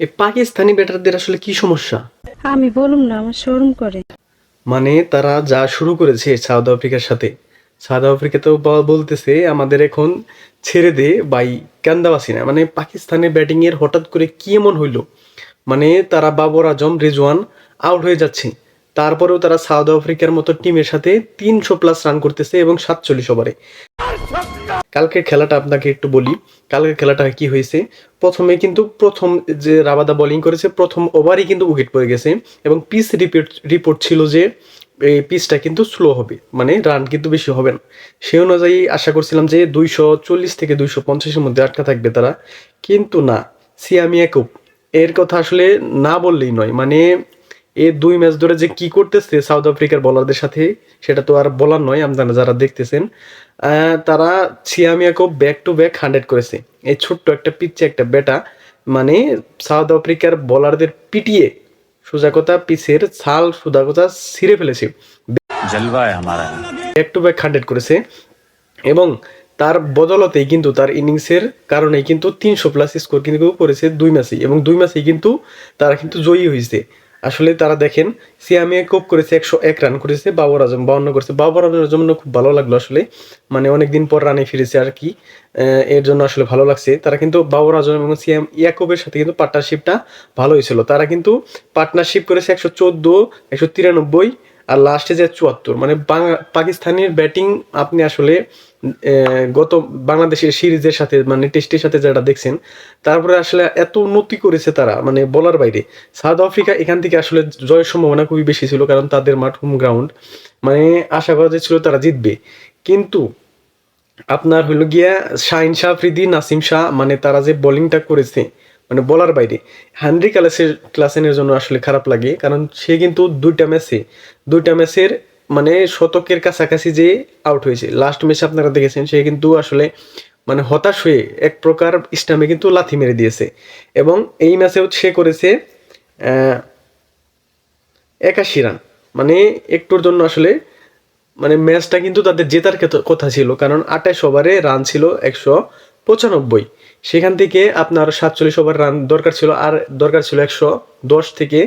এই পাকিস্তানি ব্যাটারদের আসলে কি সমস্যা? আমি বলুম না আমার শোরুম করে। মানে তারা যা শুরু করেছে সাউথ আফ্রিকার সাথে। সাউথ আফ্রিকা তো বলতেছে আমাদের এখন ছেড়ে দে বাই কান্দাবাসি না। মানে পাকিস্তানের ব্যাটিং এর হঠাৎ করে কি এমন হইল? মানে তারা বাবর আজম রিজওয়ান আউট হয়ে যাচ্ছে। তারপরেও তারা সাউথ আফ্রিকার মতো টিমের সাথে তিনশো প্লাস রান করতেছে এবং সাতচল্লিশ ওভারে কালকের খেলাটা আপনাকে একটু বলি। কালকের খেলাটা কি হয়েছে? প্রথমে কিন্তু প্রথম যে রাবাদা বোলিং করেছে, প্রথম ওভারই কিন্তু উইকেট পড়ে গেছে এবং পিচ রিপোর্ট রিপোর্ট ছিল যে এই পিচটা কিন্তু স্লো হবে মানে রান কিন্তু বেশি হবে না। সে অনুযায়ী আশা করছিলাম যে দুইশো চল্লিশ থেকে দুইশো পঞ্চাশের মধ্যে আটকা থাকবে তারা। কিন্তু না সিয়ামি একুপ এর কথা আসলে না বললেই নয় মানে এই দুই ম্যাচ ধরে যে কি করতেছে সাউথ আফ্রিকার বলারদের সাথে সেটা তো আর বলার নয় আমদানা যারা দেখতেছেন। তারা ছিয়ামিয়াকেও ব্যাক টু ব্যাক হান্ড্রেড করেছে। এই ছোট্ট একটা পিচে একটা বেটা মানে সাউথ আফ্রিকার বলারদের পিটিয়ে সুজাকতা পিচের ছাল সুজাকতা ছিঁড়ে ফেলেছে। ব্যাক টু ব্যাক হান্ড্রেড করেছে এবং তার বদলতেই কিন্তু তার ইনিংসের কারণে কিন্তু তিনশো প্লাস স্কোর কিন্তু করেছে দুই ম্যাচেই এবং দুই ম্যাচেই কিন্তু তারা কিন্তু জয়ী হয়েছে। আসলে তারা দেখেন সিয়ামিয়া কোপ করেছে, একশো এক রান করেছে, বাবর আজম বাউন্ন করেছে। বাবর আজমের জন্য খুব ভালো লাগল আসলে। মানে অনেকদিন পর রানে ফিরেছে আর কি। এর জন্য আসলে ভালো লাগছে। তারা কিন্তু বাবর আজম এবং সিয়াম ইয়াকুবের সাথে কিন্তু পার্টনারশিপটা ভালোই ছিল। তারা কিন্তু পার্টনারশিপ করেছে একশো চোদ্দ, একশো তিরানব্বই আর লাস্টে যে চুয়াত্তর মানে পাকিস্তানের ব্যাটিং আপনি আসলে গত বাংলাদেশের সিরিজের সাথে মানে টেস্টের সাথে যেটা দেখছেন, তারপরে আসলে এত উন্নতি করেছে তারা মানে বলার বাইরে। সাউথ আফ্রিকা এখান থেকে আসলে জয়ের সম্ভাবনা খুবই বেশি ছিল, কারণ তাদের মাঠ হোম গ্রাউন্ড মানে আশা করা যাচ্ছিল তারা জিতবে। কিন্তু আপনার হলো গিয়া শাহিন শাহ, ফ্রিদি, নাসিম শাহ মানে তারা যে বোলিংটা করেছে মানে বলার বাইরে। হানরি ক্লাসের, ক্লাসেনের জন্য আসলে খারাপ লাগে, কারণ সে কিন্তু দুইটা ম্যাচে, দুইটা ম্যাচের মানে শতকের কাছাকাছি যে আউট হয়েছে। লাস্ট ম্যাচে আপনারা দেখেছেন, সে কিন্তু আসলে মানে হতাশ হয়ে এক প্রকার স্টামে কিন্তু লাথি মেরে দিয়েছে। এবং এই ম্যাচেও সে করেছে একাশি রান। মানে একটুর জন্য আসলে মানে ম্যাচটা কিন্তু তাদের জেতার কথা ছিল, কারণ আঠাশ ওভারে রান ছিল একশো পঁচানব্বই। সেখান থেকে আপনার সাতচল্লিশ ওভার রান দরকার ছিল, আর দরকার ছিল একশো দশ থেকে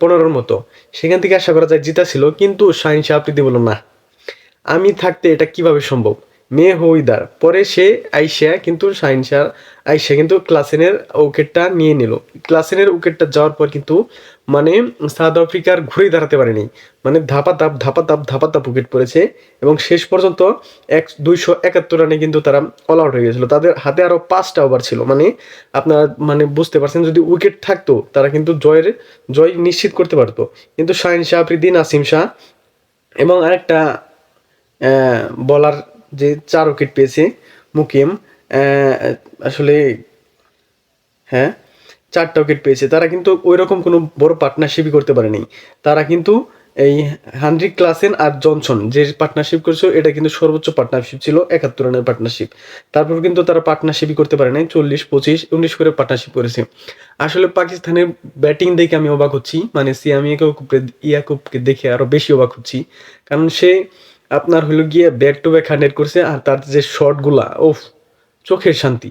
পনেরোর মতো। সেখান থেকে আশা করা যায় জিতা ছিল, কিন্তু শাহিন শাহ আপনি বলল না। আমি থাকতে এটা কীভাবে সম্ভব? মেয়ে হইদার পরে সে আইসা, কিন্তু শাহ আইসা, কিন্তু ক্লাসেনের উইকেটটা নিয়ে নিল। ক্লাসেনের উইকেটটা যাওয়ার পর কিন্তু মানে সাউথ আফ্রিকার ঘুরে দাঁড়াতে পারেনি। মানে ধাপা ধাপ ধাপা ধাপ ধাপা ধাপ উইকেট পড়েছে এবং শেষ পর্যন্ত এক, দুইশো একাত্তর রানে কিন্তু তারা অল আউট হয়ে গেছিল। তাদের হাতে আরও পাঁচটা ওভার ছিল। মানে আপনারা মানে বুঝতে পারছেন, যদি উইকেট থাকতো, তারা কিন্তু জয়ের, জয় নিশ্চিত করতে পারতো। কিন্তু শাহিন শাহ, আফ্রিদি, নাসিম শাহ এবং আরেকটা বলার যে চার উইকেট পেয়েছে, মুকিম আসলে হ্যাঁ চারটা উইকেট পেয়েছে। তারা কিন্তু ওই রকম কোনো বড় পার্টনারশিপই করতে পারেনি। তারা কিন্তু এই হান্ড্রিক ক্লাসেন আর জনসন যে পার্টনারশিপ করেছিল, এটা কিন্তু সর্বোচ্চ পার্টনারশিপ ছিল, একাত্তর রানের পার্টনারশিপ তারপর কিন্তু তারা পার্টনারশিপই করতে পারে নাই, চল্লিশ, পঁচিশ, উনিশ করে পার্টনারশিপ করেছে। আসলে পাকিস্তানের ব্যাটিং দেখে আমি অবাক হচ্ছি। মানে সিয়ামিয়াকেও ইয়াকুবকে দেখে আরও বেশি অবাক হচ্ছি। কারণ সে আপনার হলো গিয়ে ব্যাক টু ব্যাক হান্ড্রেড করছে আর তার যে শটগুলা ওফ চোখের শান্তি।